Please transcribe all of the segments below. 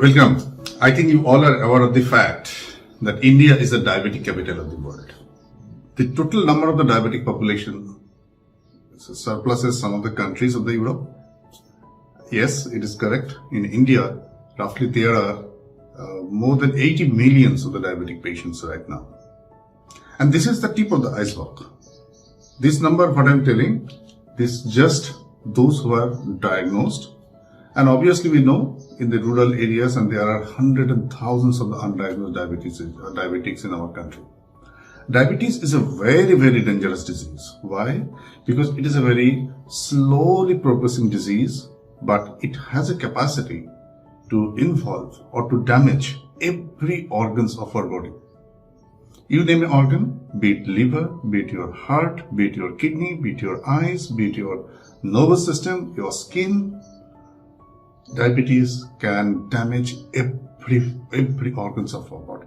Welcome. I think you all are aware of the fact that India is the diabetic capital of the world. The total number of the diabetic population surpasses some of the countries of the Europe. Yes, it is correct. In India, roughly there are uh, more than 80 millions of the diabetic patients right now. And this is the tip of the iceberg. This number, what I'm telling, this just those who are diagnosed. And obviously we know in the rural areas and there are hundreds and thousands of the undiagnosed diabetes, uh, diabetics in our country. Diabetes is a very, very dangerous disease. Why? Because it is a very slowly progressing disease, but it has a capacity to involve or to damage every organs of our body. You name an organ, be it liver, be it your heart, be it your kidney, be it your eyes, be it your nervous system, your skin. Diabetes can damage every every organs of our body.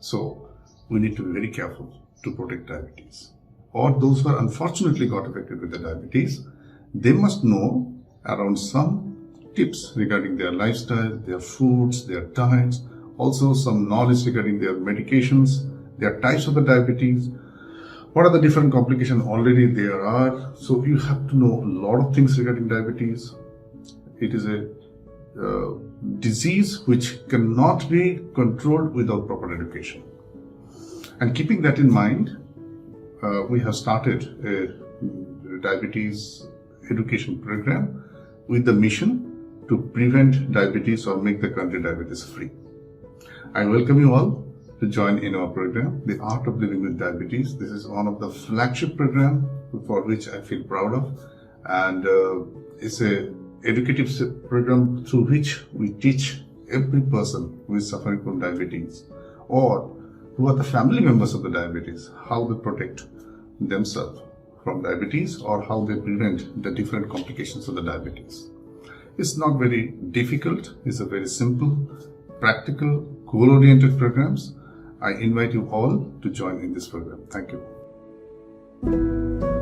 So we need to be very careful to protect diabetes. Or those who are unfortunately got affected with the diabetes, they must know around some tips regarding their lifestyle, their foods, their diets, also some knowledge regarding their medications, their types of the diabetes, what are the different complications already there are. So you have to know a lot of things regarding diabetes. It is a uh, disease which cannot be controlled without proper education. And keeping that in mind, uh, we have started a diabetes education program with the mission to prevent diabetes or make the country diabetes free. I welcome you all to join in our program, The Art of Living with Diabetes. This is one of the flagship program for which I feel proud of, and uh, it's a educative program through which we teach every person who is suffering from diabetes or who are the family members of the diabetes how they protect themselves from diabetes or how they prevent the different complications of the diabetes. It's not very difficult. It's a very simple, practical, goal-oriented programs. I invite you all to join in this program. Thank you.